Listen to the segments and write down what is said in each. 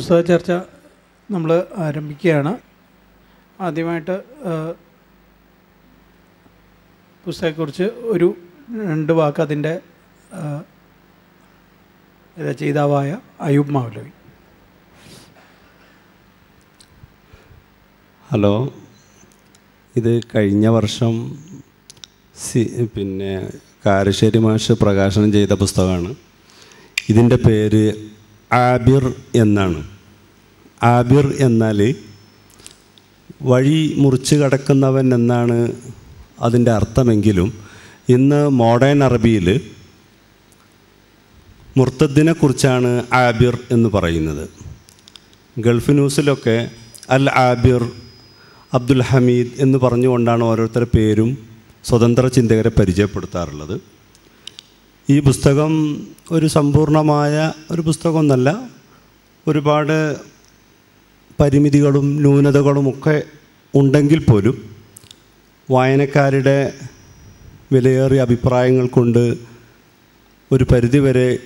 പുസ്തക ചർച്ച നമ്മൾ ആരംഭിക്കുകയാണ്. ആദ്യമായിട്ട് പുസ്തകത്തെക്കുറിച്ച് ഒരു രണ്ട് വാക്ക് അതിന്റെ രചയിതാവായ അയൂബ് മൗലവി. ഹലോ. ഇത് കഴിഞ്ഞ വർഷം സി പിന്നെ കാരശ്ശേരി മാഷ് പ്രകാശനം ചെയ്ത പുസ്തകമാണ്. ഇതിന്റെ പേര് ആബിർ എന്നാണ്. ആബിർ എന്നാൽ വഴി മുറിച്ച് കടക്കുന്നവൻ എന്നാണ് അതിന്റെ അർത്ഥമെങ്കിലും ഇന്ന് മോഡേൺ അറബിയിൽ മുർത്തദ്ദിനെ കുറിച്ചാണ് ആബിർ എന്ന് പറയുന്നത്. ഗൾഫ് ന്യൂസിലൊക്കെ അൽ ആബിർ അബ്ദുൽ ഹമീദ് എന്ന് പറഞ്ഞുകൊണ്ടാണ് ഓരോരുത്തരുടെ പേരും സ്വതന്ത്ര ചിന്തകരെ പരിചയപ്പെടുത്താറുള്ളത്. ഈ പുസ്തകം ഒരു സമ്പൂർണമായ ഒരു പുസ്തകമൊന്നല്ല. ഒരുപാട് പരിമിതികളും ന്യൂനതകളും ഒക്കെ ഉണ്ടെങ്കിൽ പോലും വായനക്കാരുടെ വിലയേറിയ അഭിപ്രായങ്ങൾ കൊണ്ട് ഒരു പരിധിവരെ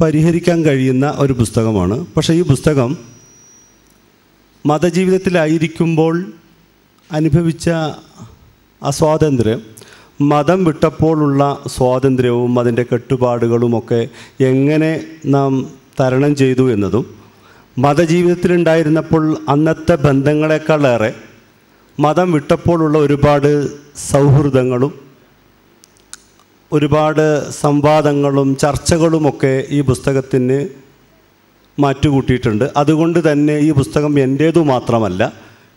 പരിഹരിക്കാൻ കഴിയുന്ന ഒരു പുസ്തകമാണ്. പക്ഷേ ഈ പുസ്തകം മതജീവിതത്തിലായിരിക്കുമ്പോൾ അനുഭവിച്ച അസ്വാതന്ത്ര്യം മതം വിട്ടപ്പോഴുള്ള സ്വാതന്ത്ര്യവും അതിന്റെ കെട്ടുപാടുകളുമൊക്കെ എങ്ങനെ നാം തരണം ചെയ്തു എന്നതും മതജീവിതത്തിലുണ്ടായിരുന്നപ്പോൾ അന്നത്തെ ബന്ധങ്ങളെക്കാളേറെ മതം വിട്ടപ്പോഴുള്ള ഒരുപാട് സൗഹൃദങ്ങളും ഒരുപാട് സംവാദങ്ങളും ചർച്ചകളുമൊക്കെ ഈ പുസ്തകത്തിന് മാറ്റുകൂട്ടിയിട്ടുണ്ട്. അതുകൊണ്ട് തന്നെ ഈ പുസ്തകം എന്റേതു മാത്രമല്ല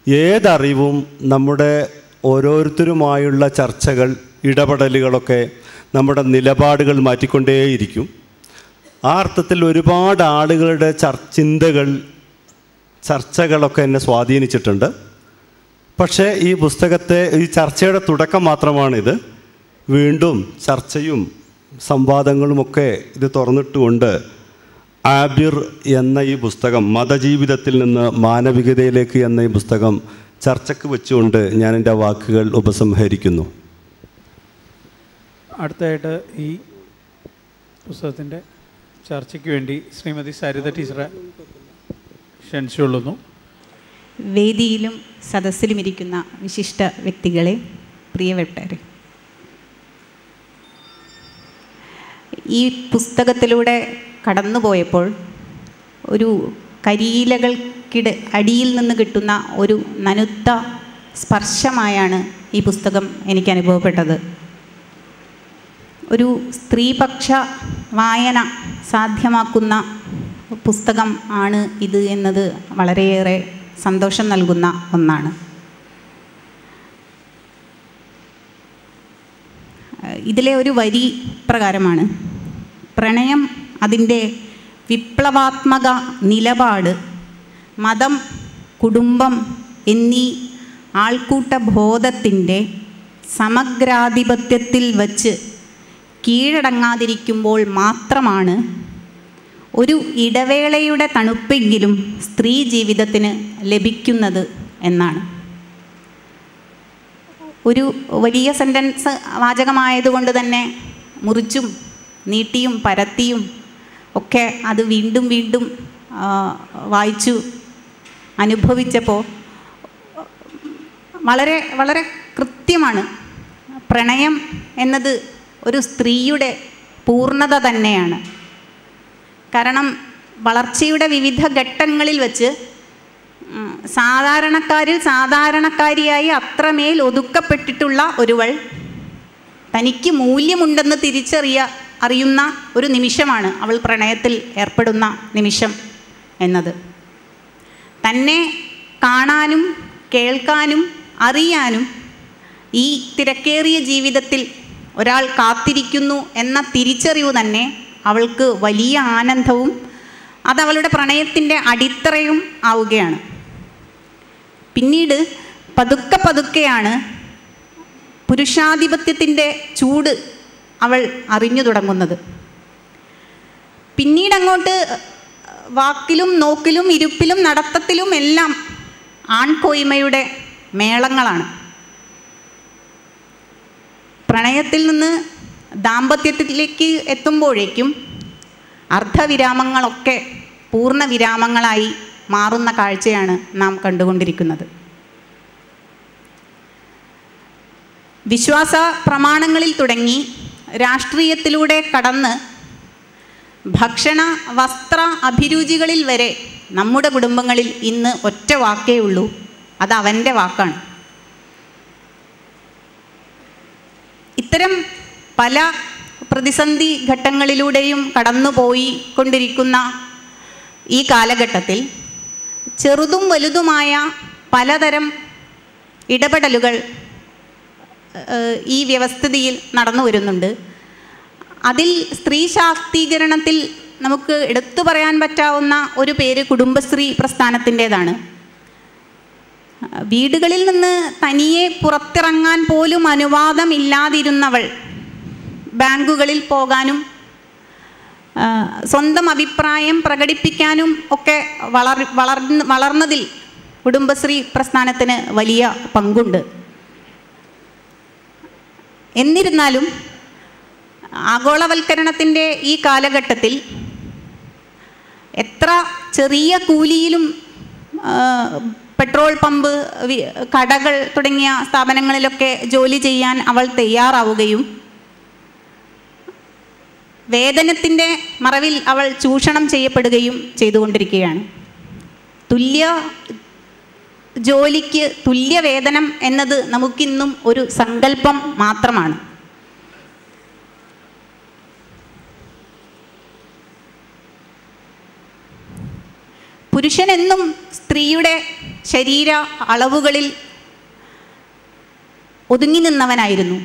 ഏതറിവും നമ്മുടെ ഓരോരുത്തരുമായുള്ള ചർച്ചകൾ ഇടപെടലുകളൊക്കെ നമ്മുടെ നിലപാടുകൾ മാറ്റിക്കൊണ്ടേയിരിക്കും. ആ അർത്ഥത്തിൽ ഒരുപാട് ആളുകളുടെ ചിന്തകൾ ചർച്ചകളൊക്കെ എന്നെ സ്വാധീനിച്ചിട്ടുണ്ട്. പക്ഷേ ഈ പുസ്തകത്തെ ഈ ചർച്ചയുടെ തുടക്കം മാത്രമാണിത്. വീണ്ടും ചർച്ചയും സംവാദങ്ങളുമൊക്കെ ഇത് തുറന്നിട്ടുകൊണ്ട് ആബിർ എന്ന ഈ പുസ്തകം മതജീവിതത്തിൽ നിന്ന് മാനവികതയിലേക്ക് എന്ന ഈ പുസ്തകം ചർച്ചയ്ക്ക് വെച്ചുകൊണ്ട് ഞാൻ എന്റെ വാക്കുകൾ ഉപസംഹരിക്കുന്നു. അടുത്തതായിട്ട് ഈ പുസ്തകത്തിന്റെ ചർച്ചയ്ക്ക് വേണ്ടി ശ്രീമതി സരിത ടീച്ചറെ ക്ഷണിച്ചുകൊള്ളുന്നു. വേദിയിലും സദസ്സിലും ഇരിക്കുന്ന വിശിഷ്ട വ്യക്തികളെ പ്രിയപ്പെട്ടവരെ ഈ പുസ്തകത്തിലൂടെ കടന്നുപോയപ്പോൾ ഒരു കരിയിലകൾക്കിട അടിയിൽ നിന്ന് കിട്ടുന്ന ഒരു നനുത്ത സ്പർശമായാണ് ഈ പുസ്തകം എനിക്ക് അനുഭവപ്പെട്ടത്. ഒരു സ്ത്രീപക്ഷ വായന സാധ്യമാക്കുന്ന പുസ്തകം ആണ് ഇത് എന്നത് വളരെയേറെ സന്തോഷം നൽകുന്ന ഒന്നാണ്. ഇതിലെ ഒരു വരി പ്രകാരമാണ്. പ്രണയം അതിന്റെ വിപ്ലവാത്മക നിലപാട് മതം കുടുംബം എന്നീ ആൾക്കൂട്ട ബോധത്തിന്റെ സമഗ്രാധിപത്യത്തിൽ വച്ച് കീഴടങ്ങാതിരിക്കുമ്പോൾ മാത്രമാണ് ഒരു ഇടവേളയുടെ തണുപ്പെങ്കിലും സ്ത്രീ ജീവിതത്തിന് ലഭിക്കുന്നത് എന്നാണ്. ഒരു വലിയ സെന്റൻസ് വാചകമായതുകൊണ്ട് തന്നെ മുറിച്ചും നീട്ടിയും പരത്തിയും ഒക്കെ അത് വീണ്ടും വീണ്ടും വായിച്ചു അനുഭവിച്ചപ്പോൾ വളരെ വളരെ കൃത്യമാണ്. പ്രണയം എന്നത് ഒരു സ്ത്രീയുടെ പൂർണത തന്നെയാണ്. കാരണം വളർച്ചയുടെ വിവിധ ഘട്ടങ്ങളിൽ വെച്ച് സാധാരണക്കാരിൽ സാധാരണക്കാരിയായി അത്രമേൽ ഒതുക്കപ്പെട്ടിട്ടുള്ള ഒരുവൾ തനിക്ക് മൂല്യമുണ്ടെന്ന് തിരിച്ചറിയ അറിയുന്ന ഒരു നിമിഷമാണ് അവൾ പ്രണയത്തിൽ ഏർപ്പെടുന്ന നിമിഷം എന്നത്. തന്നെ കാണാനും കേൾക്കാനും അറിയാനും ഈ തിരക്കേറിയ ജീവിതത്തിൽ ഒരാൾ കാത്തിരിക്കുന്നു എന്ന തിരിച്ചറിവ് തന്നെ അവൾക്ക് വലിയ ആനന്ദവും അത് അവളുടെ പ്രണയത്തിന്റെ അടിത്തറയും ആവുകയാണ്. പിന്നീട് പതുക്കെ പതുക്കെയാണ് പുരുഷാധിപത്യത്തിന്റെ ചൂട് അവൾ അറിഞ്ഞു തുടങ്ങുന്നത്. പിന്നീട് അങ്ങോട്ട് വാക്കിലും നോക്കിലും ഇരുപ്പിലും നടത്തത്തിലും എല്ലാം ആൺകോയ്മയുടെ മേളങ്ങളാണ്. പ്രണയത്തിൽ നിന്ന് ദാമ്പത്യത്തിലേക്ക് എത്തുമ്പോഴേക്കും അർദ്ധവിരാമങ്ങളൊക്കെ പൂർണ വിരാമങ്ങളായി മാറുന്ന കാഴ്ചയാണ് നാം കണ്ടുകൊണ്ടിരിക്കുന്നത്. വിശ്വാസ പ്രമാണങ്ങളിൽ തുടങ്ങി രാഷ്ട്രീയത്തിലൂടെ കടന്ന് ഭക്ഷണ വസ്ത്ര അഭിരുചികളിൽ വരെ നമ്മുടെ കുടുംബങ്ങളിൽ ഇന്ന് ഒറ്റ വാക്കേ ഉള്ളൂ. അത് അവന്റെ വാക്കാണ്. ഇത്തരം പല പ്രതിസന്ധി ഘട്ടങ്ങളിലൂടെയും കടന്നുപോയി കൊണ്ടിരിക്കുന്ന ഈ കാലഘട്ടത്തിൽ ചെറുതും വലുതുമായ പലതരം ഇടപെടലുകൾ ഈ വ്യവസ്ഥിതിയിൽ നടന്നു വരുന്നുണ്ട്. അതിൽ സ്ത്രീ ശാക്തീകരണത്തിൽ നമുക്ക് എടുത്തു പറയാൻ പറ്റാവുന്ന ഒരു പേര് കുടുംബശ്രീ പ്രസ്ഥാനത്തിന്റെതാണ്. വീടുകളിൽ നിന്ന് തനിയെ പുറത്തിറങ്ങാൻ പോലും അനുവാദമില്ലാതിരുന്നവൾ ബാങ്കുകളിൽ പോകാനും സ്വന്തം അഭിപ്രായം പ്രകടിപ്പിക്കാനും ഒക്കെ വളർ വളർ വളർന്നതിൽ കുടുംബശ്രീ പ്രസ്ഥാനത്തിന് വലിയ പങ്കുണ്ട്. എന്നിരുന്നാലും ആഗോളവൽക്കരണത്തിന്റെ ഈ കാലഘട്ടത്തിൽ എത്ര ചെറിയ കൂലിയിലും പെട്രോൾ പമ്പ് കടകൾ തുടങ്ങിയ സ്ഥാപനങ്ങളിലൊക്കെ ജോലി ചെയ്യാൻ അവൾ തയ്യാറാവുകയും വേതനത്തിന്റെ മറവിൽ അവൾ ചൂഷണം ചെയ്യപ്പെടുകയും ചെയ്തുകൊണ്ടിരിക്കുകയാണ്. തുല്യ ജോലിക്ക് തുല്യ വേതനം എന്നത് നമുക്കിന്നും ഒരു സങ്കല്പം മാത്രമാണ്. പുരുഷനെന്നും സ്ത്രീയുടെ ശരീര അളവുകളിൽ ഒതുങ്ങി നിന്നവനായിരുന്നു.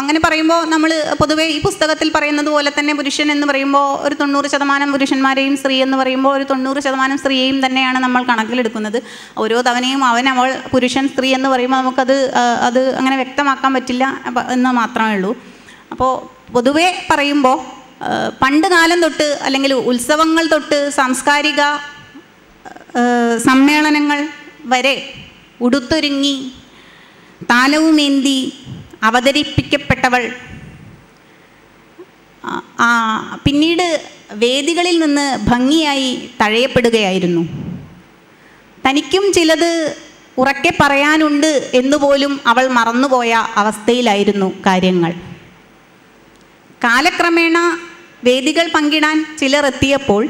അങ്ങനെ പറയുമ്പോൾ നമ്മൾ പൊതുവേ ഈ പുസ്തകത്തിൽ പറയുന്നത് പോലെ തന്നെ പുരുഷൻ എന്ന് പറയുമ്പോൾ ഒരു തൊണ്ണൂറ് ശതമാനം പുരുഷന്മാരെയും സ്ത്രീ എന്ന് പറയുമ്പോൾ ഒരു തൊണ്ണൂറ് ശതമാനം സ്ത്രീയെയും തന്നെയാണ് നമ്മൾ കണക്കിലെടുക്കുന്നത്. ഓരോ തവണയും അവൻ അവൾ പുരുഷൻ സ്ത്രീ എന്ന് പറയുമ്പോൾ നമുക്കത് അത് അങ്ങനെ വ്യക്തമാക്കാൻ പറ്റില്ല എന്ന് മാത്രമേ ഉള്ളൂ. അപ്പോൾ പൊതുവേ പറയുമ്പോൾ പണ്ട് കാലം തൊട്ട് അല്ലെങ്കിൽ ഉത്സവങ്ങൾ തൊട്ട് സാംസ്കാരിക സമ്മേളനങ്ങൾ വരെ ഉടുത്തൊരുങ്ങി താലവുമേന്തി അവതരിപ്പിക്കപ്പെട്ടവൾ. പിന്നീട് വേദികളിൽ നിന്ന് ഭംഗിയായി തഴയപ്പെടുകയായിരുന്നു. തനിക്കും ചിലത് ഉറക്കെ പറയാനുണ്ട് എന്നുപോലും അവൾ മറന്നുപോയ അവസ്ഥയിലായിരുന്നു കാര്യങ്ങൾ. കാലക്രമേണ വേദികൾ പങ്കിടാൻ ചിലർ എത്തിയപ്പോൾ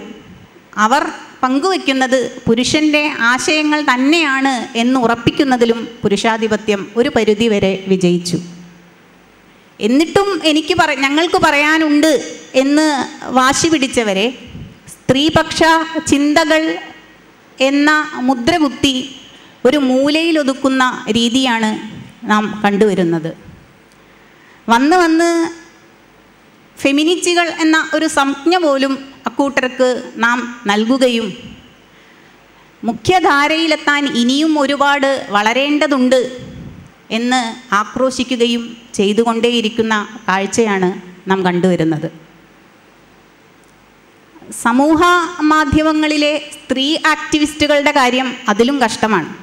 അവർ പങ്കുവെക്കുന്നത് പുരുഷന്റെ ആശയങ്ങൾ തന്നെയാണ് എന്ന് ഉറപ്പിക്കുന്നതിലും പുരുഷാധിപത്യം ഒരു പരിധി വരെ വിജയിച്ചു. എന്നിട്ടും എനിക്ക് പറ ഞങ്ങൾക്ക് പറയാനുണ്ട് എന്ന് വാശി പിടിച്ചവരെ സ്ത്രീപക്ഷ ചിന്തകൾ എന്ന മുദ്രകുത്തി ഒരു മൂലയിലൊതുക്കുന്ന രീതിയാണ് നാം കണ്ടുവരുന്നത്. വന്ന് വന്ന് ഫെമിനിസ്റ്റുകൾ എന്ന ഒരു സംജ്ഞ പോലും അക്കൂട്ടർക്ക് നാം നൽകുകയും മുഖ്യധാരയിലെത്താൻ ഇനിയും ഒരുപാട് വളരേണ്ടതുണ്ട് എന്ന് ആക്രോശിക്കുകയും ചെയ്തുകൊണ്ടേയിരിക്കുന്ന കാഴ്ചയാണ് നാം കണ്ടുവരുന്നത്. സമൂഹ മാധ്യമങ്ങളിലെ സ്ത്രീ ആക്ടിവിസ്റ്റുകളുടെ കാര്യം അതിലും കഷ്ടമാണ്.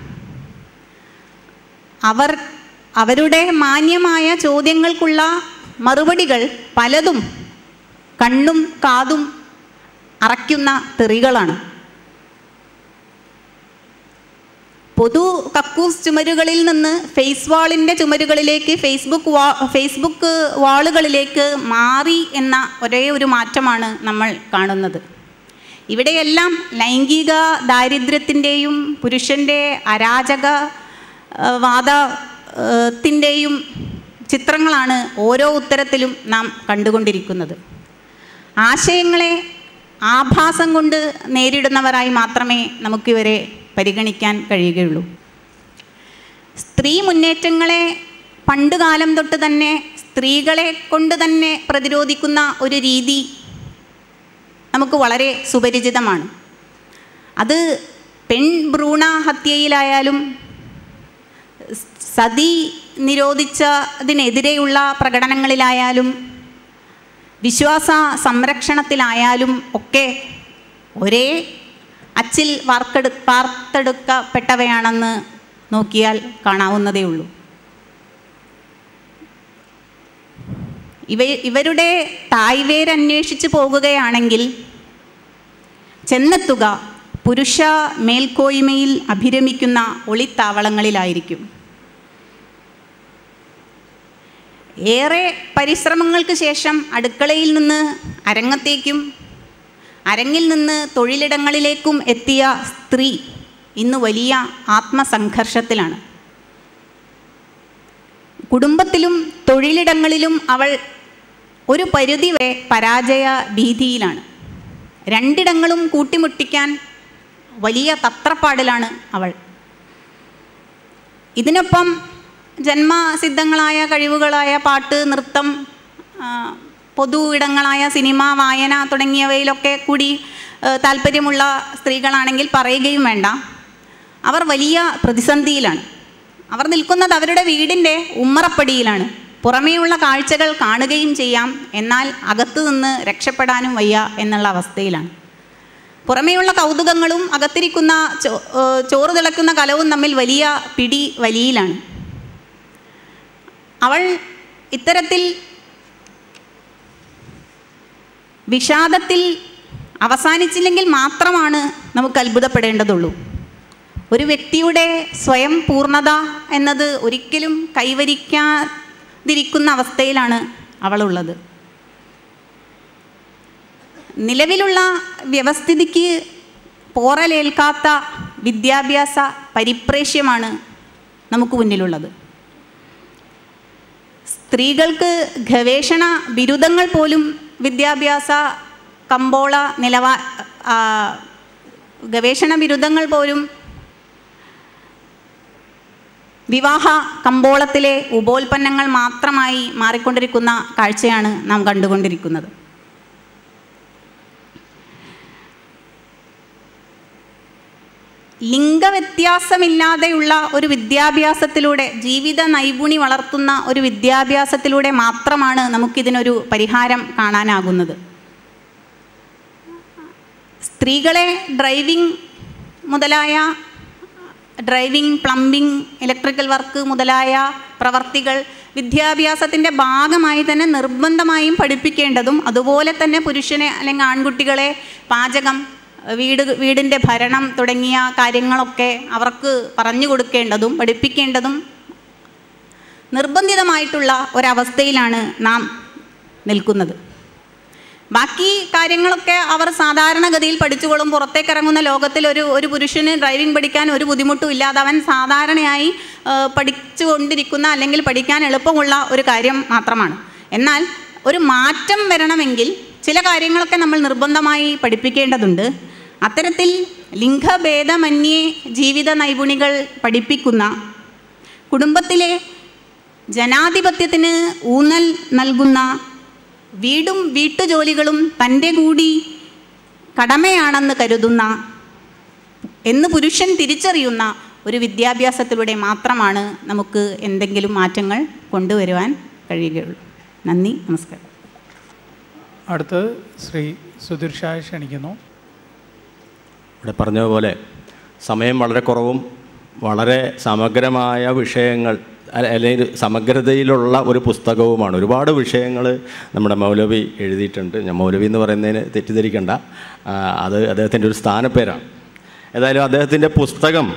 അവർ അവരുടെ മാന്യമായ ചോദ്യങ്ങൾക്കുള്ള മറുപടികൾ പലതും കണ്ണും കാതും അറയ്ക്കുന്ന തെറികളാണ്. പൊതു കക്കൂസ് ചുമരുകളിൽ നിന്ന് ഫേസ് വാളിന്റെ ചുമരുകളിലേക്ക് ഫേസ്ബുക്ക് വാ ഫേസ്ബുക്ക് വാളുകളിലേക്ക് മാറി എന്ന ഒരേ ഒരു മാറ്റമാണ് നമ്മൾ കാണുന്നത്. ഇവിടെയെല്ലാം ലൈംഗിക ദാരിദ്ര്യത്തിന്റെയും പുരുഷന്റെ അരാജക വാദത്തിന്റെയും ചിത്രങ്ങളാണ് ഓരോ ഉത്തരത്തിലും നാം കണ്ടുകൊണ്ടിരിക്കുന്നത്. ആശയങ്ങളെ ആഭാസം കൊണ്ട് നേരിടുന്നവരായി മാത്രമേ നമുക്കിവരെ പരിഗണിക്കാൻ കഴിയുകയുള്ളൂ. സ്ത്രീ മുന്നേറ്റങ്ങളെ പണ്ടുകാലം തൊട്ട് തന്നെ സ്ത്രീകളെ കൊണ്ട് തന്നെ പ്രതിരോധിക്കുന്ന ഒരു രീതി നമുക്ക് വളരെ സുപരിചിതമാണ്. അത് പെൺ ഭ്രൂണ ഹത്യയിലായാലും സതി നിരോധിച്ചതിനെതിരെയുള്ള പ്രകടനങ്ങളിലായാലും വിശ്വാസ സംരക്ഷണത്തിലായാലും ഒക്കെ ഒരേ അച്ചിൽ വാർത്തെടു വാർത്തെടുക്കപ്പെട്ടവയാണെന്ന് നോക്കിയാൽ കാണാവുന്നതേ ഉള്ളൂ. ഇവ ഇവരുടെ തായ്വേരന്വേഷിച്ച് പോകുകയാണെങ്കിൽ ചെന്നെത്തുക പുരുഷ മേൽക്കോയ്മയിൽ അഭിരമിക്കുന്ന ഒളിത്താവളങ്ങളിലായിരിക്കും. ഏറെ പരിശ്രമങ്ങൾക്ക് ശേഷം അടുക്കളയിൽ നിന്ന് അരങ്ങത്തേക്കും അരങ്ങിൽ നിന്ന് തൊഴിലിടങ്ങളിലേക്കും എത്തിയ സ്ത്രീ ഇന്ന് വലിയ ആത്മസംഘർഷത്തിലാണ്. കുടുംബത്തിലും തൊഴിലിടങ്ങളിലും അവൾ ഒരു പരിധി വരെ പരാജയ ഭീതിയിലാണ്. രണ്ടിടങ്ങളും കൂട്ടിമുട്ടിക്കാൻ വലിയ തത്രപ്പാടിലാണ് അവൾ. ഇതിനൊപ്പം ജന്മസിദ്ധങ്ങളായ കഴിവുകളായ പാട്ട് നൃത്തം പൊതു ഇടങ്ങളായ സിനിമ വായന തുടങ്ങിയവയിലൊക്കെ കൂടി താല്പര്യമുള്ള സ്ത്രീകളാണെങ്കിൽ പറയുകയും വേണ്ട. അവർ വലിയ പ്രതിസന്ധിയിലാണ്. അവർ നിൽക്കുന്നത് അവരുടെ വീടിന്റെ ഉമ്മറപ്പടിയിലാണ്. പുറമേയുള്ള കാഴ്ചകൾ കാണുകയും ചെയ്യാം. എന്നാൽ അകത്തു നിന്ന് രക്ഷപ്പെടാനും വയ്യ എന്നുള്ള അവസ്ഥയിലാണ്. പുറമേയുള്ള കൗതുകങ്ങളും അകത്തിരിക്കുന്ന ചോറ് തിളക്കുന്ന കലവും തമ്മിൽ വലിയ പിടി വലിയിലാണ്. അവൾ ഇത്തരത്തിൽ വിഷാദത്തിൽ അവസാനിച്ചില്ലെങ്കിൽ മാത്രമാണ് നമുക്ക് അത്ഭുതപ്പെടേണ്ടതുള്ളൂ. ഒരു വ്യക്തിയുടെ സ്വയം പൂർണത എന്നത് ഒരിക്കലും കൈവരിക്കാതിരിക്കുന്ന അവസ്ഥയിലാണ് അവളുള്ളത്. നിലവിലുള്ള വ്യവസ്ഥിതിക്ക് പോറലേൽക്കാത്ത വിദ്യാഭ്യാസ പരിപ്രേക്ഷ്യമാണ് നമുക്ക് മുന്നിലുള്ളത്. സ്ത്രീകൾക്ക് ഗവേഷണ ബിരുദങ്ങൾ പോലും വിദ്യാഭ്യാസ കമ്പോള നിലവാ ഗവേഷണ ബിരുദങ്ങൾ പോലും വിവാഹ കമ്പോളത്തിലെ ഉപോൽപ്പന്നങ്ങൾ മാത്രമായി മാറിക്കൊണ്ടിരിക്കുന്ന കാഴ്ചയാണ് നാം കണ്ടുകൊണ്ടിരിക്കുന്നത്. ലിംഗവ്യത്യാസമില്ലാതെയുള്ള ഒരു വിദ്യാഭ്യാസത്തിലൂടെ ജീവിത നൈപുണി വളർത്തുന്ന ഒരു വിദ്യാഭ്യാസത്തിലൂടെ മാത്രമാണ് നമുക്കിതിനൊരു പരിഹാരം കാണാനാകുന്നത്. സ്ത്രീകളെ ഡ്രൈവിംഗ് മുതലായ ഡ്രൈവിംഗ് പ്ലംബിംഗ് ഇലക്ട്രിക്കൽ വർക്ക് മുതലായ പ്രവർത്തികൾ വിദ്യാഭ്യാസത്തിന്റെ ഭാഗമായി തന്നെ നിർബന്ധമായും പഠിപ്പിക്കേണ്ടതും അതുപോലെ തന്നെ പുരുഷനെ അല്ലെങ്കിൽ ആൺകുട്ടികളെ പാചകം വീട് വീടിന്റെ ഭരണം തുടങ്ങിയ കാര്യങ്ങളൊക്കെ അവർക്ക് പറഞ്ഞു കൊടുക്കേണ്ടതും പഠിപ്പിക്കേണ്ടതും നിർബന്ധിതമായിട്ടുള്ള ഒരവസ്ഥയിലാണ് നാം നിൽക്കുന്നത്. ബാക്കി കാര്യങ്ങളൊക്കെ അവർ സാധാരണഗതിയിൽ പഠിച്ചുകൊള്ളും. പുറത്തേക്ക് ഇറങ്ങുന്ന ലോകത്തിൽ ഒരു ഒരു പുരുഷന് ഡ്രൈവിംഗ് പഠിക്കാൻ ഒരു ബുദ്ധിമുട്ടും ഇല്ലാതെ അവൻ സാധാരണയായി പഠിച്ചുകൊണ്ടിരിക്കുന്ന അല്ലെങ്കിൽ പഠിക്കാൻ എളുപ്പമുള്ള ഒരു കാര്യം മാത്രമാണ്. എന്നാൽ ഒരു മാറ്റം വരണമെങ്കിൽ ചില കാര്യങ്ങളൊക്കെ നമ്മൾ നിർബന്ധമായി പഠിപ്പിക്കേണ്ടതുണ്ട്. അത്തരത്തിൽ ലിംഗഭേദമന്യേ ജീവിത നൈപുണികൾ പഠിപ്പിക്കുന്ന കുടുംബത്തിലെ ജനാധിപത്യത്തിന് ഊന്നൽ നൽകുന്ന വീടും വീട്ടുജോലികളും തന്റെ കൂടി കടമയാണെന്ന് കരുതുന്ന എന്ന് പുരുഷൻ തിരിച്ചറിയുന്ന ഒരു വിദ്യാഭ്യാസത്തിലൂടെ മാത്രമാണ് നമുക്ക് എന്തെങ്കിലും മാറ്റങ്ങൾ കൊണ്ടുവരുവാൻ കഴിയുകയുള്ളൂ. നന്ദി നമസ്കാരം. അടുത്തത് ശ്രീ സുധീർഷായ ക്ഷണിക്കുന്നു. ഇവിടെ പറഞ്ഞതുപോലെ സമയം വളരെ കുറവും വളരെ സമഗ്രമായ വിഷയങ്ങൾ അല്ല- അല്ലെങ്കിൽ സമഗ്രതയിലുള്ള ഒരു പുസ്തകവുമാണ്. ഒരുപാട് വിഷയങ്ങൾ നമ്മുടെ മൗലവി എഴുതിയിട്ടുണ്ട്. ഞാൻ മൗലവി എന്ന് പറയുന്നതിന് തെറ്റിദ്ധരിക്കണ്ട. അത് അദ്ദേഹത്തിന്റെ ഒരു സ്ഥാനപ്പേരാണ്. ഏതായാലും അദ്ദേഹത്തിന്റെ പുസ്തകം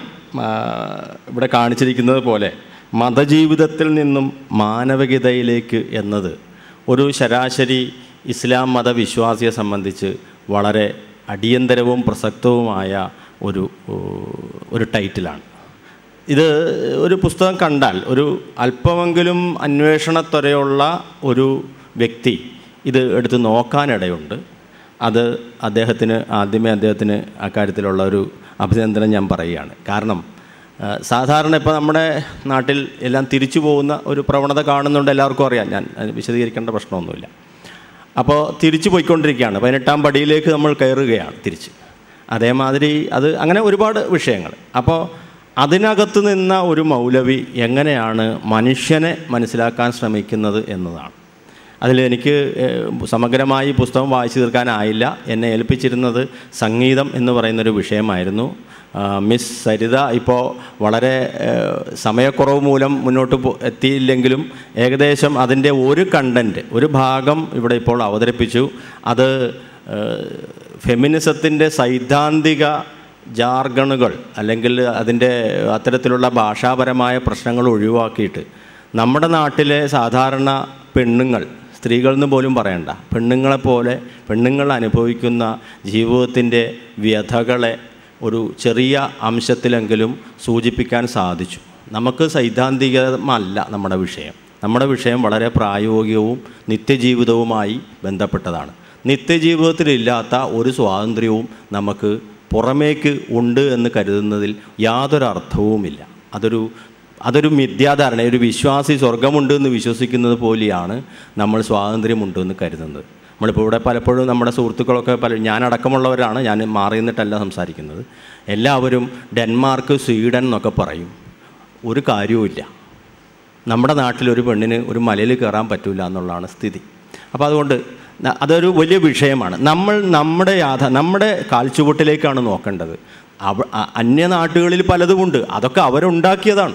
ഇവിടെ കാണിച്ചിരിക്കുന്നത് പോലെ മതജീവിതത്തിൽ നിന്നും മാനവികതയിലേക്ക് എന്നത് ഒരു ശരാശരി ഇസ്ലാം മതവിശ്വാസിയെ സംബന്ധിച്ച് വളരെ അടിയന്തരവും പ്രസക്തവുമായ ഒരു ഒരു ടൈറ്റിലാണ്. ഇത് ഒരു പുസ്തകം കണ്ടാൽ ഒരു അല്പമെങ്കിലും അന്വേഷണത്വരയുള്ള ഒരു വ്യക്തി ഇത് എടുത്ത് നോക്കാനിടയുണ്ട്. അത് അദ്ദേഹത്തിന് ആദ്യമേ അദ്ദേഹത്തിന് അക്കാര്യത്തിലുള്ള ഒരു അഭിനന്ദനം ഞാൻ പറയുകയാണ്. കാരണം സാധാരണ ഇപ്പോൾ നമ്മുടെ നാട്ടിൽ എല്ലാം തിരിച്ചു പോകുന്ന ഒരു പ്രവണത കാണുന്നുണ്ട് എല്ലാവർക്കും അറിയാം. ഞാൻ വിശദീകരിക്കേണ്ട പ്രശ്നമൊന്നുമില്ല. അപ്പോൾ തിരിച്ചു പോയിക്കൊണ്ടിരിക്കുകയാണ്. പതിനെട്ടാം പടിയിലേക്ക് നമ്മൾ കയറുകയാണ് തിരിച്ച്. അതേമാതിരി അത് അങ്ങനെ ഒരുപാട് വിഷയങ്ങൾ. അപ്പോൾ അതിനകത്ത് നിന്ന ഒരു മൗലവി എങ്ങനെയാണ് മനുഷ്യനെ മനസ്സിലാക്കാൻ ശ്രമിക്കുന്നത് എന്നതാണ്. അതിൽ എനിക്ക് സമഗ്രമായി പുസ്തകം വായിച്ചു തീർക്കാനായില്ല. എന്നെ ഏൽപ്പിച്ചിരുന്നത് സംഗീതം എന്ന് പറയുന്നൊരു വിഷയമായിരുന്നു. മിസ് സരിത ഇപ്പോൾ വളരെ സമയക്കുറവ് മൂലം മുന്നോട്ട് എത്തിയില്ലെങ്കിലും ഏകദേശം അതിന്റെ ഒരു കണ്ടന്റ് ഒരു ഭാഗം ഇവിടെ ഇപ്പോൾ അവതരിപ്പിച്ചു. അത് ഫെമിനിസത്തിന്റെ സൈദ്ധാന്തിക ജാർഗണുകൾ അല്ലെങ്കിൽ അതിന്റെ അത്തരത്തിലുള്ള ഭാഷാപരമായ പ്രശ്നങ്ങൾ ഒഴിവാക്കിയിട്ട് നമ്മുടെ നാട്ടിലെ സാധാരണ പെണ്ണുങ്ങൾ സ്ത്രീകൾ എന്ന് പോലും പറയണ്ട പെണ്ണുങ്ങളെപ്പോലെ പെണ്ണുങ്ങൾ അനുഭവിക്കുന്ന ജീവിതത്തിന്റെ വ്യഥകളെ ഒരു ചെറിയ അംശത്തിലെങ്കിലും സൂചിപ്പിക്കാൻ സാധിച്ചു. നമുക്ക് സൈദ്ധാന്തികമല്ല നമ്മുടെ വിഷയം. നമ്മുടെ വിഷയം വളരെ പ്രായോഗികവും നിത്യജീവിതവുമായി ബന്ധപ്പെട്ടതാണ്. നിത്യജീവിതത്തിലില്ലാത്ത ഒരു സ്വാതന്ത്ര്യവും നമുക്ക് പുറമേക്ക് ഉണ്ട് എന്ന് കരുതുന്നതിൽ യാതൊരു അർത്ഥവുമില്ല. അതൊരു അതൊരു മിഥ്യാധാരണ ഒരു വിശ്വാസി സ്വർഗമുണ്ട് എന്ന് വിശ്വസിക്കുന്നത് പോലെയാണ് നമ്മൾ സ്വാതന്ത്ര്യമുണ്ട് എന്ന് കരുതുന്നത്. നമ്മളിപ്പോൾ ഇവിടെ പലപ്പോഴും നമ്മുടെ സുഹൃത്തുക്കളൊക്കെ പല ഞാനടക്കമുള്ളവരാണ് ഞാൻ മാറി നിന്നിട്ടല്ല സംസാരിക്കുന്നത്. എല്ലാവരും ഡെൻമാർക്ക് സ്വീഡൻ എന്നൊക്കെ പറയും. ഒരു കാര്യവുമില്ല നമ്മുടെ നാട്ടിലൊരു പെണ്ണിന് ഒരു മലയിൽ കയറാൻ പറ്റില്ല എന്നുള്ളതാണ് സ്ഥിതി. അപ്പോൾ അതുകൊണ്ട് അതൊരു വലിയ വിഷയമാണ്. നമ്മൾ നമ്മുടെ യാഥ നമ്മുടെ കാൽച്ചുവട്ടിലേക്കാണ് നോക്കേണ്ടത്. അവ അന്യനാട്ടുകളിൽ പലതുമുണ്ട്. അതൊക്കെ അവരുണ്ടാക്കിയതാണ്.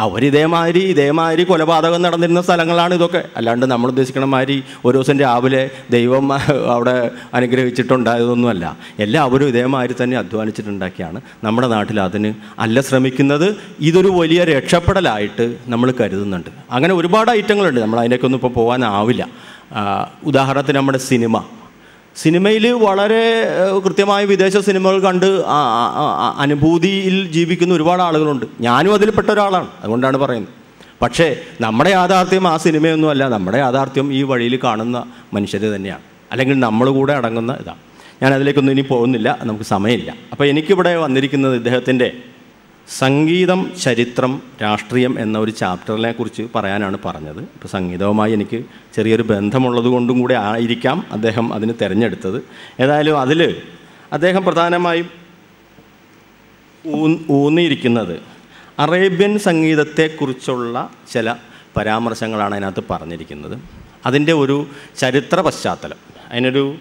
അവരിതേമാതിരി ഇതേമാതിരി കൊലപാതകം നടന്നിരുന്ന സ്ഥലങ്ങളാണ് ഇതൊക്കെ. അല്ലാണ്ട് നമ്മൾ ഉദ്ദേശിക്കണ മാതിരി ഒരു ദിവസം രാവിലെ ദൈവം അവിടെ അനുഗ്രഹിച്ചിട്ടുണ്ടായതൊന്നുമല്ല. എല്ലാവരും ഇതേമാതിരി തന്നെ അധ്വാനിച്ചിട്ടുണ്ടാക്കിയാണ്. നമ്മുടെ നാട്ടിൽ അതിന് അല്ല ശ്രമിക്കുന്നത്. ഇതൊരു വലിയ രക്ഷപ്പെടലായിട്ട് നമ്മൾ കരുതുന്നുണ്ട്. അങ്ങനെ ഒരുപാട് ഐറ്റങ്ങളുണ്ട്. നമ്മൾ അതിനൊക്കെ ഒന്നും ഇപ്പോൾ പോകാനാവില്ല. ഉദാഹരണത്തിന് നമ്മുടെ സിനിമ. സിനിമയിൽ വളരെ കൃത്യമായ വിദേശ സിനിമകൾ കണ്ട് അനുഭൂതിയിൽ ജീവിക്കുന്ന ഒരുപാട് ആളുകളുണ്ട്. ഞാനും അതിൽപ്പെട്ട ഒരാളാണ് അതുകൊണ്ടാണ് പറയുന്നത്. പക്ഷേ നമ്മുടെ യാഥാർത്ഥ്യം ആ സിനിമയൊന്നുമല്ല നമ്മുടെ യാഥാർത്ഥ്യം ഈ വഴിയിൽ കാണുന്ന മനുഷ്യർ തന്നെയാണ്. അല്ലെങ്കിൽ നമ്മൾ കൂടെ അടങ്ങുന്ന ഇതാണ്. ഞാൻ അതിലേക്കൊന്നും ഇനി പോകുന്നില്ല. നമുക്ക് സമയമില്ല. അപ്പോൾ എനിക്കിവിടെ വന്നിരിക്കുന്നത് ഇദ്ദേഹത്തിന്റെ സംഗീതം ചരിത്രം രാഷ്ട്രീയം എന്ന ഒരു ചാപ്റ്ററിനെ കുറിച്ച് പറയാനാണ് പറഞ്ഞത്. ഇപ്പോൾ സംഗീതവുമായി എനിക്ക് ചെറിയൊരു ബന്ധമുള്ളത് കൊണ്ടും കൂടെ ആയിരിക്കാം അദ്ദേഹം അതിന് തിരഞ്ഞെടുത്തത്. ഏതായാലും അതിൽ അദ്ദേഹം പ്രധാനമായും ഊന്നിയിരിക്കുന്നത് അറേബ്യൻ സംഗീതത്തെക്കുറിച്ചുള്ള ചില പരാമർശങ്ങളാണ് അതിനകത്ത് പറഞ്ഞിരിക്കുന്നത്. അതിന്റെ ഒരു ചരിത്ര പശ്ചാത്തലം. അതിനൊരു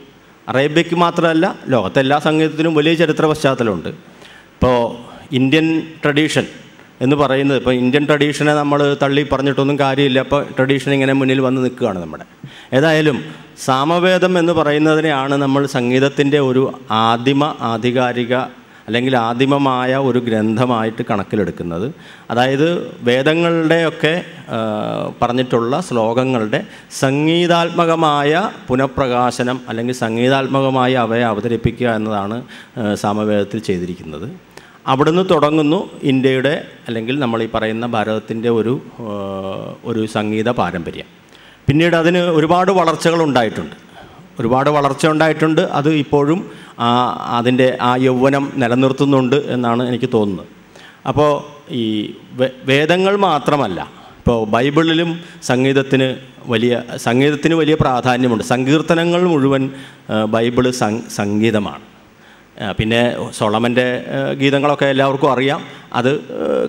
അറേബ്യയ്ക്ക് മാത്രമല്ല ലോകത്തെ എല്ലാ സംഗീതത്തിനും വലിയ ചരിത്ര പശ്ചാത്തലമുണ്ട്. ഇപ്പോൾ ഇന്ത്യൻ ട്രഡീഷൻ എന്ന് പറയുന്നത്. ഇപ്പോൾ ഇന്ത്യൻ ട്രഡീഷനെ നമ്മൾ തള്ളി പറഞ്ഞിട്ടൊന്നും കാര്യമില്ല. അപ്പോൾ ട്രഡീഷൻ ഇങ്ങനെ മുന്നിൽ വന്ന് നിൽക്കുകയാണ് നമ്മുടെ. ഏതായാലും സാമവേദം എന്ന് പറയുന്നതിനെയാണ് നമ്മൾ സംഗീതത്തിന്റെ ഒരു ആദിമ ആധികാരിക അല്ലെങ്കിൽ ആദിമമായ ഒരു ഗ്രന്ഥമായിട്ട് കണക്കിലെടുക്കുന്നത്. അതായത് വേദങ്ങളുടെയൊക്കെ പറഞ്ഞിട്ടുള്ള ശ്ലോകങ്ങളുടെ സംഗീതാത്മകമായ പുനഃപ്രകാശനം അല്ലെങ്കിൽ സംഗീതാത്മകമായി അവയെ അവതരിപ്പിക്കുക എന്നതാണ് സാമവേദത്തിൽ ചെയ്തിരിക്കുന്നത്. അവിടുന്ന് തുടങ്ങുന്നു ഇന്ത്യയുടെ അല്ലെങ്കിൽ നമ്മൾ ഈ പറയുന്ന ഭാരതത്തിന്റെ ഒരു ഒരു സംഗീത പാരമ്പര്യം. പിന്നീട് അതിന് ഒരുപാട് വളർച്ചകൾ ഉണ്ടായിട്ടുണ്ട്. ഒരുപാട് വളർച്ച ഉണ്ടായിട്ടുണ്ട്. അത് ഇപ്പോഴും അതിന്റെ ആ യൗവനം നിലനിർത്തുന്നുണ്ട് എന്നാണ് എനിക്ക് തോന്നുന്നത്. അപ്പോൾ ഈ വേദങ്ങൾ മാത്രമല്ല ഇപ്പോൾ ബൈബിളിലും സംഗീതത്തിന് വലിയ സംഗീതത്തിന് വലിയ പ്രാധാന്യമുണ്ട്. സങ്കീർത്തനങ്ങൾ മുഴുവൻ ബൈബിൾ സംഗീതമാണ്. പിന്നെ സോളമന്റെ ഗീതങ്ങളൊക്കെ എല്ലാവർക്കും അറിയാം. അത്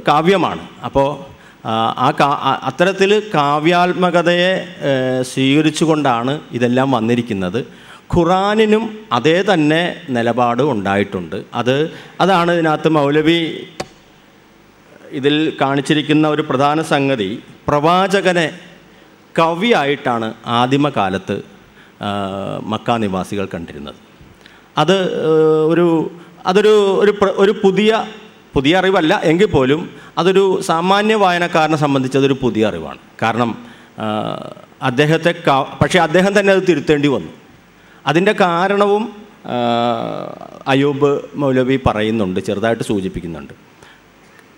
കാവ്യമാണ്. അപ്പോൾ ആ, കാ അത്തരത്തിൽ കാവ്യാത്മകതയെ സ്വീകരിച്ചുകൊണ്ടാണ് ഇതെല്ലാം വന്നിരിക്കുന്നത്. ഖുറാനിനും അതേ തന്നെ നിലപാട് ഉണ്ടായിട്ടുണ്ട്. അത് അതാണ് ഇതിനകത്ത് മൗലവി ഇതിൽ കാണിച്ചിരിക്കുന്ന ഒരു പ്രധാന സംഗതി. പ്രവാചകനെ കവിയായിട്ടാണ് ആദിമകാലത്ത് മക്ക നിവാസികൾ കണ്ടിരുന്നത്. അത് ഒരു അതൊരു ഒരു ഒരു പുതിയ പുതിയ അറിവല്ല എങ്കിൽ പോലും അതൊരു സാമാന്യ വായനക്കാരനെ സംബന്ധിച്ച് അതൊരു പുതിയ അറിവാണ്. കാരണം അദ്ദേഹത്തെ പക്ഷേ അദ്ദേഹം തന്നെ അത് തിരുത്തേണ്ടി വന്നു. അതിന്റെ കാരണവും അയൂബ് മൗലവി പറയുന്നുണ്ട് ചെറുതായിട്ട് സൂചിപ്പിക്കുന്നുണ്ട്.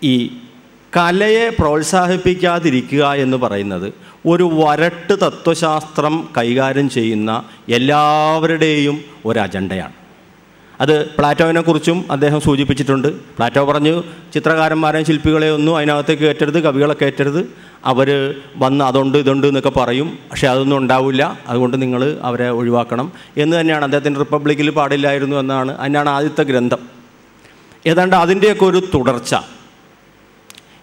ഈ കലയെ പ്രോത്സാഹിപ്പിക്കാതിരിക്കുക എന്ന് പറയുന്നത് ഒരു വരട്ട് തത്വശാസ്ത്രം കൈകാര്യം ചെയ്യുന്ന എല്ലാവരുടെയും ഒരു അജണ്ടയാണ്. അത് പ്ലാറ്റോവിനെ കുറിച്ചും അദ്ദേഹം സൂചിപ്പിച്ചിട്ടുണ്ട്. പ്ലാറ്റോ പറഞ്ഞു ചിത്രകാരന്മാരെയും ശില്പികളെ ഒന്നും അതിനകത്തേക്ക് കയറ്റരുത് കവികളെ കയറ്റരുത് അവർ വന്ന് അതുണ്ട് ഇതുണ്ട് എന്നൊക്കെ പറയും. പക്ഷേ അതൊന്നും ഉണ്ടാവില്ല. അതുകൊണ്ട് നിങ്ങൾ അവരെ ഒഴിവാക്കണം. എന്ന് തന്നെയാണ്. അദ്ദേഹത്തിന്റെ റിപ്പബ്ലിക്കിൽ പാടില്ലായിരുന്നു എന്നാണ്. അതിനാണ് ആദ്യത്തെ ഗ്രന്ഥം. ഏതാണ്ട് അതിന്റെയൊക്കെ ഒരു തുടർച്ച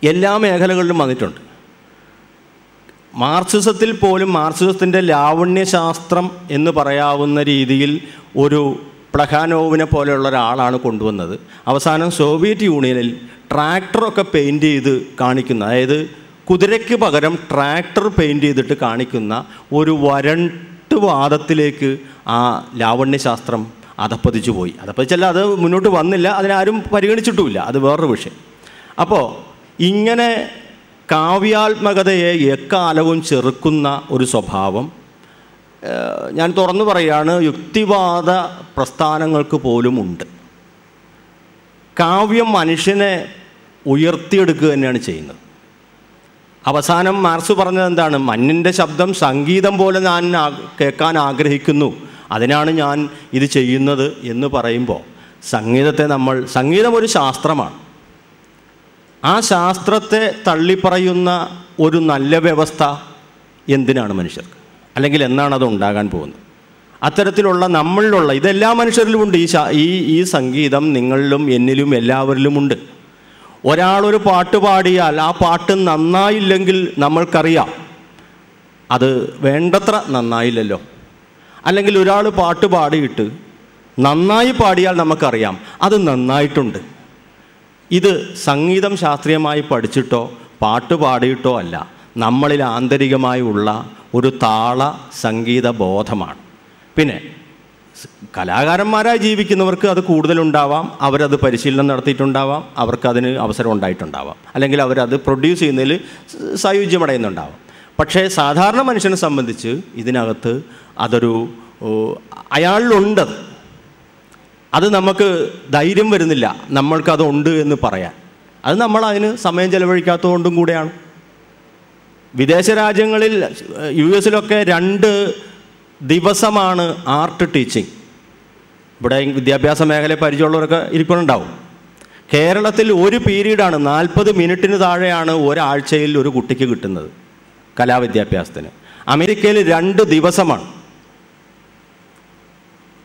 എല്ലാ മേഖലകളിലും വന്നിട്ടുണ്ട്. മാർക്സിസത്തിൽ പോലും മാർക്സിസത്തിന്റെ ലാവണ്യശാസ്ത്രം എന്ന് പറയാവുന്ന രീതിയിൽ ഒരു പ്ലഹാനോവിനെ പോലെയുള്ള ഒരാളാണ് കൊണ്ടുവന്നത്. അവസാനം സോവിയറ്റ് യൂണിയനിൽ ട്രാക്ടറൊക്കെ പെയിന്റ് ചെയ്ത് കാണിക്കുന്ന അതായത് കുതിരയ്ക്ക് പകരം ട്രാക്ടർ പെയിന്റ് ചെയ്തിട്ട് കാണിക്കുന്ന ഒരു വരണ്ട് വാദത്തിലേക്ക് ആ ലാവണ്യശാസ്ത്രം അതപ്പതിച്ചു പോയി. അതപ്പതിച്ചല്ല അത് മുന്നോട്ട് വന്നില്ല അതിനാരും പരിഗണിച്ചിട്ടുമില്ല. അത് വേറൊരു വിഷയം. അപ്പോൾ ഇങ്ങനെ കാവ്യാത്മകതയെ എക്കാലവും ചെറുക്കുന്ന ഒരു സ്വഭാവം ഞാൻ തുറന്നു പറയുകയാണ് യുക്തിവാദ പ്രസ്ഥാനങ്ങൾക്ക് പോലും ഉണ്ട്. കാവ്യം മനുഷ്യനെ ഉയർത്തിയെടുക്കുക തന്നെയാണ് ചെയ്യുന്നത്. അവസാനം മാർസ് പറഞ്ഞത് എന്താണ്? മഞ്ഞിന്റെ ശബ്ദം സംഗീതം പോലെ ഞാൻ കേൾക്കാൻ ആഗ്രഹിക്കുന്നു. അതിനാണ് ഞാൻ ഇത് ചെയ്യുന്നത് എന്ന് പറയുമ്പോൾ സംഗീതത്തെ നമ്മൾ സംഗീതം ഒരു ശാസ്ത്രമാണ്. ആ ശാസ്ത്രത്തെ തള്ളിപ്പറയുന്ന ഒരു നല്ല വ്യവസ്ഥ എന്തിനാണ് മനുഷ്യർക്ക്? അല്ലെങ്കിൽ എന്നാണ് അത് ഉണ്ടാകാൻ പോകുന്നത്? അത്തരത്തിലുള്ള നമ്മളിലുള്ള ഇതെല്ലാ മനുഷ്യരിലുമുണ്ട്. ഈ ഈ ഈ സംഗീതം നിങ്ങളിലും എന്നിലും എല്ലാവരിലുമുണ്ട്. ഒരാളൊരു പാട്ട് പാടിയാൽ ആ പാട്ട് നന്നായില്ലെങ്കിൽ നമ്മൾക്കറിയാം. അത് വേണ്ടത്ര നന്നായില്ലല്ലോ. അല്ലെങ്കിൽ ഒരാൾ പാട്ട് പാടിയിട്ട് നന്നായി പാടിയാൽ നമുക്കറിയാം അത് നന്നായിട്ടുണ്ട്. ഇത് സംഗീതം ശാസ്ത്രീയമായി പഠിച്ചിട്ടോ പാട്ട് പാടിയിട്ടോ അല്ല നമ്മളിൽ ആന്തരികമായി ഉള്ള ഒരു താള സംഗീത ബോധമാണ്. പിന്നെ കലാകാരന്മാരായി ജീവിക്കുന്നവർക്ക് അത് കൂടുതലുണ്ടാവാം അവരത് പരിശീലനം നടത്തിയിട്ടുണ്ടാവാം അവർക്ക് അതിന് അവസരം ഉണ്ടായിട്ടുണ്ടാവാം. അല്ലെങ്കിൽ അവരത് പ്രൊഡ്യൂസ് ചെയ്യുന്നതിൽ സായുജ്യമടയുന്നുണ്ടാവാം പക്ഷേ സാധാരണ മനുഷ്യനെ സംബന്ധിച്ച് ഇതിനകത്ത് അതൊരു അയാളിലുണ്ടത് അത് നമുക്ക് ധൈര്യം വരുന്നില്ല. നമ്മൾക്കതുണ്ട് എന്ന് പറയാൻ. അത് നമ്മൾ അതിന് സമയം ചെലവഴിക്കാത്തതുകൊണ്ടും കൂടെയാണ്. വിദേശ രാജ്യങ്ങളിൽ യു എസിലൊക്കെ രണ്ട് ദിവസമാണ് ആർട്ട് ടീച്ചിങ്. ഇവിടെ വിദ്യാഭ്യാസ മേഖലയെ പരിചയമുള്ളവരൊക്കെ ഇരിക്കുന്നുണ്ടാവും കേരളത്തിൽ ഒരു പീരീഡാണ് നാൽപ്പത് മിനിറ്റിന് താഴെയാണ് ഒരാഴ്ചയിൽ ഒരു കുട്ടിക്ക് കിട്ടുന്നത് കലാവിദ്യാഭ്യാസത്തിന്. അമേരിക്കയിൽ രണ്ട് ദിവസമാണ്.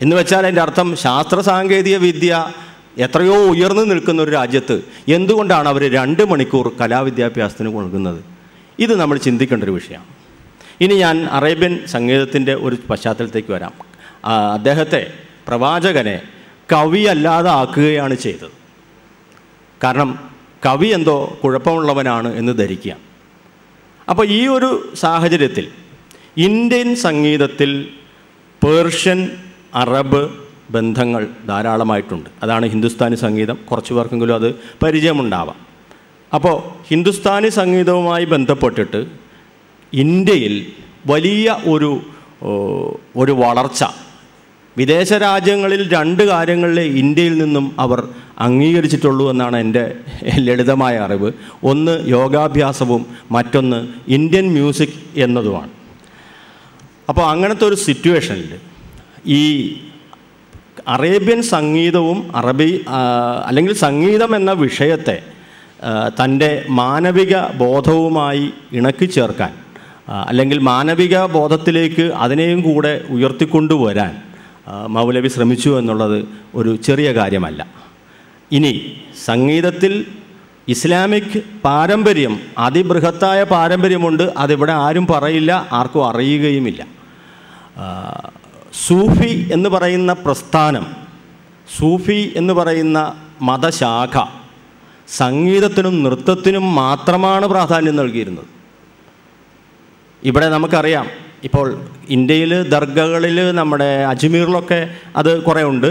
എന്ന് വെച്ചാൽ എന്റെ അർത്ഥം ശാസ്ത്ര സാങ്കേതിക വിദ്യ എത്രയോ ഉയർന്നു നിൽക്കുന്ന ഒരു രാജ്യത്ത് എന്തുകൊണ്ടാണ് അവർ രണ്ട് മണിക്കൂർ കലാവിദ്യാഭ്യാസത്തിന് കൊടുക്കുന്നത് ഇത് നമ്മൾ ചിന്തിക്കേണ്ട ഒരു വിഷയമാണ് ഇനി ഞാൻ അറേബ്യൻ സംഗീതത്തിന്റെ ഒരു പശ്ചാത്തലത്തേക്ക് വരാം. അദ്ദേഹത്തെ പ്രവാചകനെ കവിയല്ലാതെ ആക്കുകയാണ് ചെയ്തത്. കാരണം കവി എന്തോ കുഴപ്പമുള്ളവനാണ് എന്ന് ധരിക്കുക. അപ്പോൾ ഈ ഒരു സാഹചര്യത്തിൽ ഇന്ത്യൻ സംഗീതത്തിൽ പേർഷ്യൻ അറബ് ബന്ധങ്ങൾ ധാരാളമായിട്ടുണ്ട്. അതാണ് ഹിന്ദുസ്ഥാനി സംഗീതം. കുറച്ച് പേർക്കെങ്കിലും അത് പരിചയമുണ്ടാവാം. അപ്പോൾ ഹിന്ദുസ്ഥാനി സംഗീതവുമായി ബന്ധപ്പെട്ടിട്ട് ഇന്ത്യയിൽ വലിയ ഒരു ഒരു വളർച്ച. വിദേശ രാജ്യങ്ങളിൽ രണ്ട് കാര്യങ്ങളിലെ ഇന്ത്യയിൽ നിന്നും അവർ അംഗീകരിച്ചിട്ടുള്ളൂ എന്നാണ് എന്റെ ലളിതമായ അറിവ്. ഒന്ന് യോഗാഭ്യാസവും മറ്റൊന്ന് ഇന്ത്യൻ മ്യൂസിക് എന്നതുമാണ്. അപ്പോൾ അങ്ങനത്തെ ഒരു സിറ്റുവേഷനിൽ ഈ അറേബ്യൻ സംഗീതവും അറബി അല്ലെങ്കിൽ സംഗീതം എന്ന വിഷയത്തെ തന്റെ മാനവിക ബോധവുമായി ഇണക്കി ചേർക്കാൻ അല്ലെങ്കിൽ മാനവിക ബോധത്തിലേക്ക് അതിനെയും കൂടെ ഉയർത്തിക്കൊണ്ടുവരാൻ മൗലവി ശ്രമിച്ചു എന്നുള്ളത് ഒരു ചെറിയ കാര്യമല്ല. ഇനി സംഗീതത്തിൽ ഇസ്ലാമിക് പാരമ്പര്യം അതിബൃഹത്തായ പാരമ്പര്യമുണ്ട് അതിവിടെ ആരും പറയില്ല ആർക്കും അറിയുകയുമില്ല. സൂഫി എന്ന് പറയുന്ന പ്രസ്ഥാനം സൂഫി എന്ന് പറയുന്ന മതശാഖ സംഗീതത്തിനും നൃത്തത്തിനും മാത്രമാണ് പ്രാധാന്യം നൽകിയിരുന്നത്. ഇവിടെ നമുക്കറിയാം ഇപ്പോൾ ഇന്ത്യയിൽ ദർഗകളിൽ നമ്മുടെ അജ്മീറിലൊക്കെ അത് കുറേ ഉണ്ട്.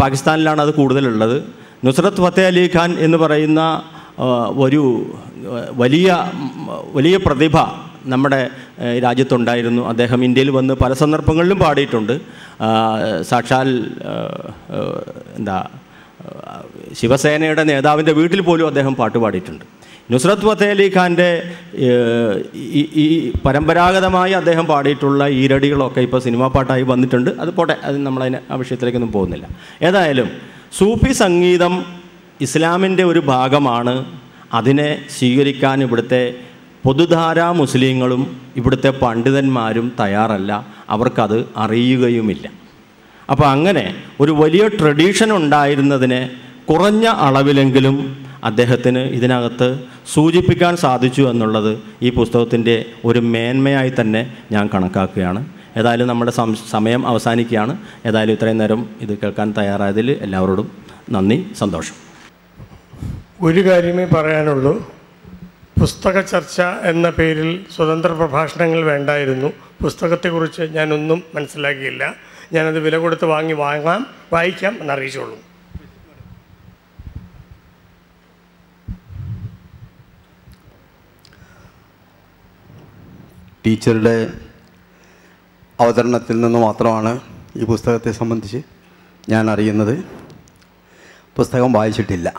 പാകിസ്ഥാനിലാണ് അത് കൂടുതലുള്ളത്. നുസ്രത്ത് ഫത്തേ അലി ഖാൻ എന്ന് പറയുന്ന ഒരു വലിയ വലിയ പ്രതിഭ നമ്മുടെ രാജ്യത്തുണ്ടായിരുന്നു. അദ്ദേഹം ഇന്ത്യയിൽ വന്ന് പല സന്ദർഭങ്ങളിലും പാടിയിട്ടുണ്ട്. സാക്ഷാൽ എന്താ ശിവസേനയുടെ നേതാവിന്റെ വീട്ടിൽ പോലും അദ്ദേഹം പാട്ട് പാടിയിട്ടുണ്ട്. നുസ്രത് ഫത്തേ അലി ഖാന്റെ ഈ പരമ്പരാഗതമായി അദ്ദേഹം പാടിയിട്ടുള്ള ഈരടികളൊക്കെ ഇപ്പോൾ സിനിമാ പാട്ടായി വന്നിട്ടുണ്ട്. അത് പോട്ടെ അത് നമ്മളതിന് ആ വിഷയത്തിലേക്കൊന്നും പോകുന്നില്ല. ഏതായാലും സൂഫി സംഗീതം ഇസ്ലാമിന്റെ ഒരു ഭാഗമാണ്. അതിനെ സ്വീകരിക്കാൻ ഇവിടുത്തെ പൊതുധാരാ മുസ്ലിങ്ങളും ഇവിടുത്തെ പണ്ഡിതന്മാരും തയ്യാറല്ല. അവർക്കത് അറിയുകയുമില്ല. അപ്പോൾ അങ്ങനെ ഒരു വലിയ ട്രഡീഷൻ ഉണ്ടായിരുന്നതിനെ കുറഞ്ഞ അളവിലെങ്കിലും അദ്ദേഹത്തിന് ഇതിനകത്ത് സൂചിപ്പിക്കാൻ സാധിച്ചു എന്നുള്ളത് ഈ പുസ്തകത്തിന്റെ ഒരു മേന്മയായി തന്നെ ഞാൻ കണക്കാക്കുകയാണ്. ഏതായാലും നമ്മുടെ സമയം അവസാനിക്കുകയാണ്. ഏതായാലും ഇത്രയും നേരം ഇത് കേൾക്കാൻ തയ്യാറായതിൽ എല്ലാവരോടും നന്ദി സന്തോഷം. ഒരു കാര്യമേ പറയാനുള്ളൂ. പുസ്തക ചർച്ച എന്ന പേരിൽ സ്വതന്ത്ര പ്രഭാഷണങ്ങൾ വേണ്ടായിരുന്നു. പുസ്തകത്തെക്കുറിച്ച് ഞാനൊന്നും മനസ്സിലാക്കിയില്ല. ഞാനത് വില കൊടുത്ത് വാങ്ങി വാങ്ങാം വായിക്കാം എന്നറിയിച്ചോളൂ ടീച്ചറുടെ അവതരണത്തിൽ നിന്ന് മാത്രമാണ് ഈ പുസ്തകത്തെ സംബന്ധിച്ച് ഞാൻ അറിയുന്നത്. പുസ്തകം വായിച്ചിട്ടില്ല.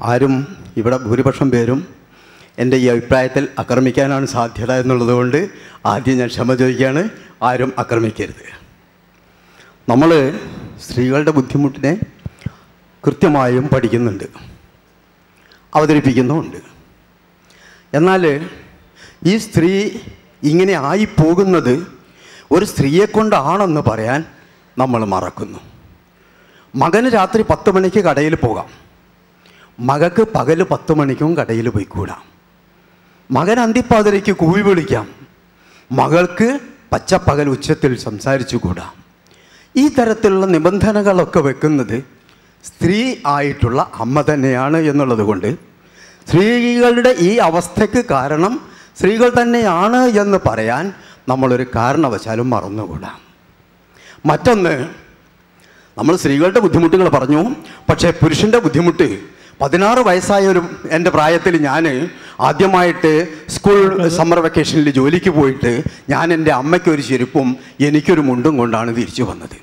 ആരും ഇവിടെ ഭൂരിപക്ഷം പേരും എന്റെ ഈ അഭിപ്രായത്തിൽ ആക്രമിക്കാനാണ് സാധ്യത എന്നുള്ളതുകൊണ്ട് ആദ്യം ഞാൻ ക്ഷമ ചോദിക്കുകയാണ് ആരും ആക്രമിക്കരുത്. നമ്മൾ സ്ത്രീകളുടെ ബുദ്ധിമുട്ടിനെ കൃത്യമായും പഠിക്കുന്നുണ്ട് അവതരിപ്പിക്കുന്നുമുണ്ട്. എന്നാൽ ഈ സ്ത്രീ ഇങ്ങനെ ആയി പോകുന്നത് ഒരു സ്ത്രീയെ കൊണ്ടാണെന്ന് പറയാൻ നമ്മൾ മറക്കുന്നു. മകന് രാത്രി പത്ത് മണിക്ക് കടയിൽ പോകാം. മകക്ക് പകൽ പത്ത് മണിക്കും കടയിൽ പോയിക്കൂടാം. മകൻ അന്തിപ്പാതിരയ്ക്ക് കൂവി വിളിക്കാം. മകൾക്ക് പച്ചപ്പകൽ ഉച്ചത്തിൽ സംസാരിച്ചു കൂടാം ഈ തരത്തിലുള്ള നിബന്ധനകളൊക്കെ വെക്കുന്നത് സ്ത്രീ ആയിട്ടുള്ള അമ്മ തന്നെയാണ് എന്നുള്ളത് കൊണ്ട് സ്ത്രീകളുടെ ഈ അവസ്ഥയ്ക്ക് കാരണം സ്ത്രീകൾ തന്നെയാണ് എന്ന് പറയാൻ നമ്മളൊരു കാരണവശാലും മറന്നുകൂടാ. മറ്റൊന്ന് നമ്മൾ സ്ത്രീകളുടെ ബുദ്ധിമുട്ടുകൾ പറഞ്ഞു പക്ഷേ പുരുഷന്റെ ബുദ്ധിമുട്ട് പതിനാറ് വയസ്സായ ഒരു എന്റെ പ്രായത്തിൽ ഞാൻ ആദ്യമായിട്ട് സ്കൂൾ സമ്മർ വെക്കേഷനിൽ ജോലിക്ക് പോയിട്ട് ഞാൻ എന്റെ അമ്മയ്ക്കൊരു ചെരുപ്പും എനിക്കൊരു മുണ്ടും കൊണ്ടാണ് തിരിച്ചു വന്നത്.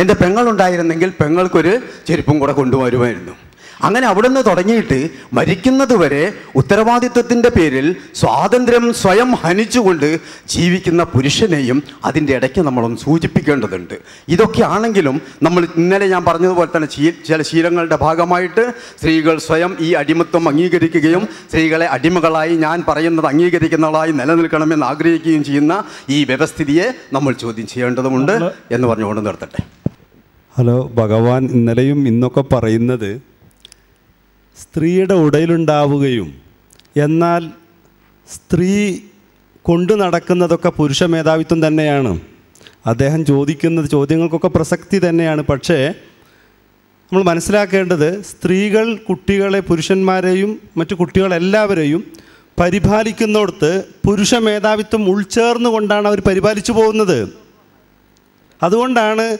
എന്റെ പെങ്ങളുണ്ടായിരുന്നെങ്കിൽ പെങ്ങൾക്കൊരു ചെരുപ്പും കൂടെ കൊണ്ടുവരുമായിരുന്നു. അങ്ങനെ അവിടുന്ന് തുടങ്ങിയിട്ട് മരിക്കുന്നത് വരെ ഉത്തരവാദിത്വത്തിന്റെ പേരിൽ സ്വാതന്ത്ര്യം സ്വയം ഹനിച്ചുകൊണ്ട് ജീവിക്കുന്ന പുരുഷനെയും അതിന്റെ ഇടയ്ക്ക് നമ്മളൊന്ന് സൂചിപ്പിക്കേണ്ടതുണ്ട്. ഇതൊക്കെ ആണെങ്കിലും നമ്മൾ ഇന്നലെ ഞാൻ പറഞ്ഞതുപോലെ തന്നെ ചില ശീലങ്ങളുടെ ഭാഗമായിട്ട് സ്ത്രീകൾ സ്വയം ഈ അടിമത്വം അംഗീകരിക്കുകയും സ്ത്രീകളെ അടിമകളായി ഞാൻ പറയുന്നത് അംഗീകരിക്കുന്നതായി നിലനിൽക്കണമെന്ന് ആഗ്രഹിക്കുകയും ചെയ്യുന്ന ഈ വ്യവസ്ഥിതിയെ നമ്മൾ ചോദ്യം ചെയ്യേണ്ടതുണ്ട് എന്ന് പറഞ്ഞുകൊണ്ട് നിർത്തട്ടെ. ഹലോ ഭഗവാൻ ഇന്നലെയും ഇന്നൊക്കെ പറയുന്നത് സ്ത്രീയുടെ ഉടയിലുണ്ടാവുകയും എന്നാൽ സ്ത്രീ കൊണ്ടു നടക്കുന്നതൊക്കെ പുരുഷ മേധാവിത്വം തന്നെയാണ്. അദ്ദേഹം ചോദിക്കുന്നത് ചോദ്യങ്ങൾക്കൊക്കെ പ്രസക്തി തന്നെയാണ്. പക്ഷേ നമ്മൾ മനസ്സിലാക്കേണ്ടത് സ്ത്രീകൾ കുട്ടികളെ പുരുഷന്മാരെയും മറ്റു കുട്ടികളെല്ലാവരെയും പരിപാലിക്കുന്നിടത്ത് പുരുഷ മേധാവിത്വം ഉൾച്ചേർന്നുകൊണ്ടാണ് അവർ പരിപാലിച്ചു പോകുന്നത്. അതുകൊണ്ടാണ്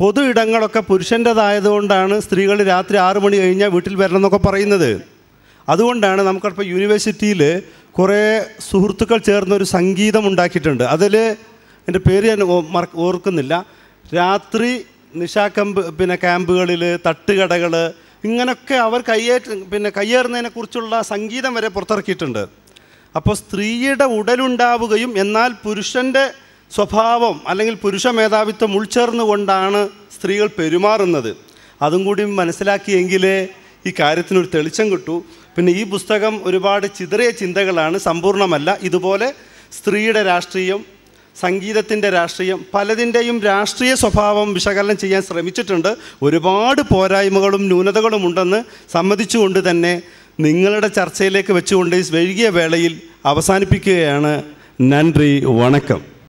പൊതു ഇടങ്ങളൊക്കെ പുരുഷന്റെതായതുകൊണ്ടാണ് സ്ത്രീകൾ രാത്രി ആറു മണി കഴിഞ്ഞാൽ വീട്ടിൽ വരണം എന്നൊക്കെ പറയുന്നത്. അതുകൊണ്ടാണ് നമുക്കിപ്പോൾ യൂണിവേഴ്സിറ്റിയിൽ കുറേ സുഹൃത്തുക്കൾ ചേർന്നൊരു സംഗീതം ഉണ്ടാക്കിയിട്ടുണ്ട് അതിൽ എന്റെ പേര് ഞാൻ ഓർക്കുന്നില്ല. രാത്രി നിശാ കമ്പ് പിന്നെ ക്യാമ്പുകളിൽ തട്ടുകടകൾ ഇങ്ങനൊക്കെ അവർ കയ്യേറ്റ പിന്നെ കയ്യേറുന്നതിനെക്കുറിച്ചുള്ള സംഗീതം വരെ പുറത്തിറക്കിയിട്ടുണ്ട്. അപ്പോൾ സ്ത്രീയുടെ ഉടലുണ്ടാവുകയും എന്നാൽ പുരുഷന്റെ സ്വഭാവം അല്ലെങ്കിൽ പുരുഷ മേധാവിത്വം ഉൾച്ചേർന്നുകൊണ്ടാണ് സ്ത്രീകൾ പെരുമാറുന്നത്. അതും കൂടി മനസ്സിലാക്കിയെങ്കിലേ ഈ കാര്യത്തിനൊരു തെളിച്ചം കിട്ടു. പിന്നെ ഈ പുസ്തകം ഒരുപാട് ചിതറിയ ചിന്തകളാണ് സമ്പൂർണമല്ല ഇതുപോലെ സ്ത്രീയുടെ രാഷ്ട്രീയം സംഗീതത്തിന്റെ രാഷ്ട്രീയം പലതിന്റെയും രാഷ്ട്രീയ സ്വഭാവം വിശകലനം ചെയ്യാൻ ശ്രമിച്ചിട്ടുണ്ട്. ഒരുപാട് പോരായ്മകളും ന്യൂനതകളും ഉണ്ടെന്ന് സമ്മതിച്ചുകൊണ്ട് തന്നെ നിങ്ങളുടെ ചർച്ചയിലേക്ക് വെച്ചുകൊണ്ട് ഈ വൈകിയ വേളയിൽ അവസാനിപ്പിക്കുകയാണ്. നന്ദി വണക്കം.